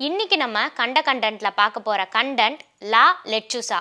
இன்னைக்கு நம்ம கண்ட கண்டென்ட்ல பார்க்க போற கண்டென்ட் லா லெச்சுசா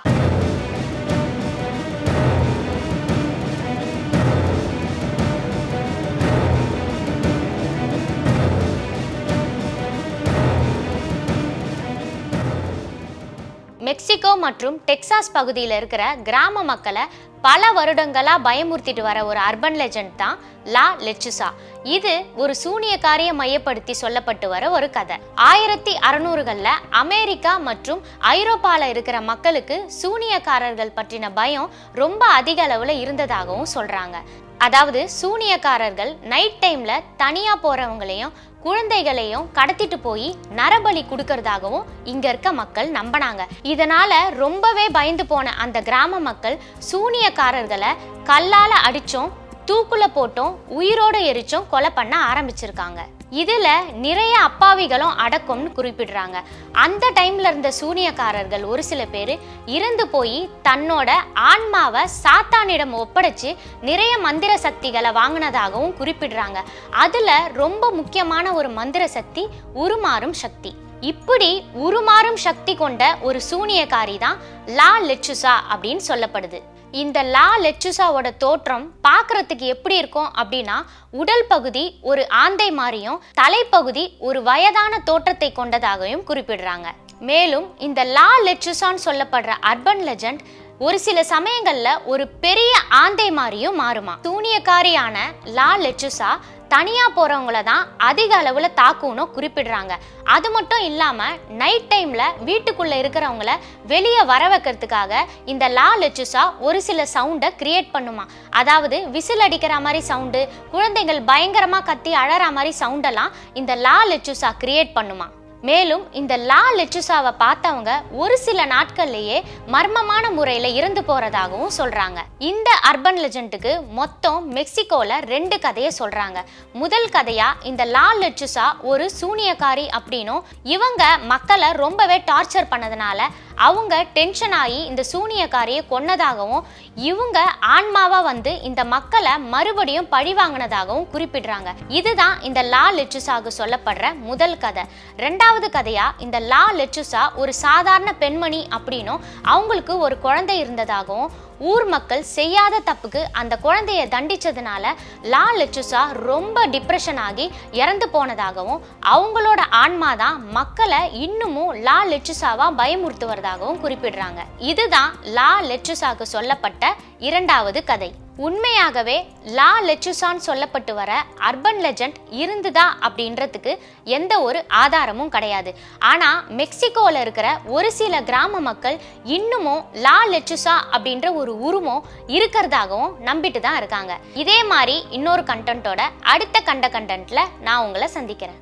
மெக்சிகோ மற்றும் டெக்சாஸ் பகுதியில் இருக்கிற கிராம மக்களை பல வருடங்களாக பயமுறுத்திட்டு வர ஒரு அர்பன் லெஜண்ட் தான் லா லெச்சுசா. இது ஒரு சூனியக்காரிய மையப்படுத்தி சொல்லப்பட்டு வர ஒரு கதை. ஆயிரத்தி அறுநூறுகளில் அமெரிக்கா மற்றும் ஐரோப்பாவில் இருக்கிற மக்களுக்கு சூனியக்காரர்கள் பற்றின பயம் ரொம்ப அதிக அளவில் இருந்ததாகவும் சொல்கிறாங்க அதாவது சூனியக்காரர்கள் நைட் டைம்ல தனியா போறவங்களையும் குழந்தைகளையும் கடத்திட்டு போய் நரபலி கொடுக்கறதாகவும் இங்க இருக்க மக்கள் நம்பினாங்க. இதனால ரொம்பவே பயந்து போன அந்த கிராம மக்கள் சூனியக்காரர்களை கல்லால அடிச்சும் தூக்குல போட்டும் உயிரோட எரிச்சும் கொலை பண்ண ஆரம்பிச்சிருக்காங்க. இதுல நிறைய அப்பாவிகளும் அடக்கம்னு குறிப்பிடுறாங்க. அந்த டைம்ல இருந்த சூனியக்காரர்கள் ஒரு சில பேர் இறந்து போய் தன்னோட ஆன்மாவை சாத்தானிடம் ஒப்படைச்சு நிறைய மந்திர சக்திகளை வாங்கினதாகவும் குறிப்பிடுறாங்க. அதுல ரொம்ப முக்கியமான ஒரு மந்திர சக்தி உருமாறும் சக்தி. இப்படி உருமாறும் சக்தி கொண்ட ஒரு சூனியக்காரி தான் லா லெச்சுசா அப்படின்னு சொல்லப்படுது. இந்த லா லெச்சுசாவோட தோற்றம் பார்க்கறதுக்கு எப்படி இருக்கும் அப்படின்னா உடல் பகுதி ஒரு ஆந்தை மாதிரியும் தலைப்பகுதி ஒரு வயதான தோற்றத்தை கொண்டதாகவும் குறிப்பிடுறாங்க. மேலும் இந்த லா லெச்சுசான்னு சொல்லப்படுற அர்பன் லெஜண்ட் ஒரு சில சமயங்கள்ல ஒரு பெரிய ஆந்தை மாதிரியும் மாறுமா. தூணியக்காரியான லா லெச்சுசா தனியாக போகிறவங்கள தான் அதிக அளவில் தாக்கும்னு குறிப்பிடுறாங்க. அது மட்டும் இல்லாமல் நைட் டைமில் வீட்டுக்குள்ளே இருக்கிறவங்கள வெளியே வர வைக்கிறதுக்காக இந்த லா லெச்சுசா ஒரு சில சவுண்டை கிரியேட் பண்ணுமா. அதாவது விசில் அடிக்கிற மாதிரி சவுண்டு குழந்தைகள் பயங்கரமாக கத்தி அழற மாதிரி சவுண்டெல்லாம் இந்த லா லெச்சுசா கிரியேட் பண்ணுமா. மேலும் இந்த லா லெச்சுசாவை பார்த்தவங்க ஒரு சில நாட்கள்லேயே மர்மமான முறையில் இறந்து போறதாகவும் சொல்றாங்க. இந்த அர்பன் லெஜண்டுக்கு மொத்தம் மெக்சிகோல ரெண்டு கதையை சொல்றாங்க. முதல் கதையா இந்த லா லெச்சுசா ஒரு சூனியக்காரி அப்படின்னும் இவங்க மக்களை ரொம்பவே டார்ச்சர் பண்ணதுனால அவங்க டென்ஷன் ஆகி இந்த சூனியக்காரியை கொன்னதாகவும் இவங்க ஆன்மாவா வந்து இந்த மக்களை மறுபடியும் பழி வாங்கினதாகவும் குறிப்பிடுறாங்க. இதுதான் இந்த லா லெச்சுசாக்கு சொல்லப்படுற முதல் கதை. ரெண்டாவது கதையா இந்த லா லெச்சுசா ஒரு சாதாரண பெண்மணி அப்படின்னும் அவங்களுக்கு ஒரு குழந்தை இருந்ததாகவும் ஊர் மக்கள் செய்யாத தப்புக்கு அந்த குழந்தைய தண்டிச்சதுனால லா லெச்சுசா ரொம்ப டிப்ரெஷன் ஆகி இறந்து போனதாகவும் அவங்களோட ஆன்மா தான் மக்களை இன்னமும் லா லெச்சுசாவா பயமுறுத்துவதாகவும் குறிப்பிடுறாங்க. இதுதான் லா லெச்சுசாக்கு சொல்லப்பட்ட இரண்டாவது கதை. உண்மையாகவே லா லெச்சுசான் சொல்லப்பட்டு வர அர்பன் லெஜண்ட் இருந்துதா அப்படின்றதுக்கு எந்த ஒரு ஆதாரமும் கிடையாது. ஆனால் மெக்சிகோவில் இருக்கிற ஒரு சில கிராம மக்கள் இன்னமும் லா லெச்சுசா அப்படின்ற ஒரு உருவம் இருக்கிறதாகவும் நம்பிட்டு தான் இருக்காங்க. இதே மாதிரி இன்னொரு கண்டென்ட்டோட அடுத்த கண்ட கண்டென்ட்டில் நான் உங்களை சந்திக்கிறேன்.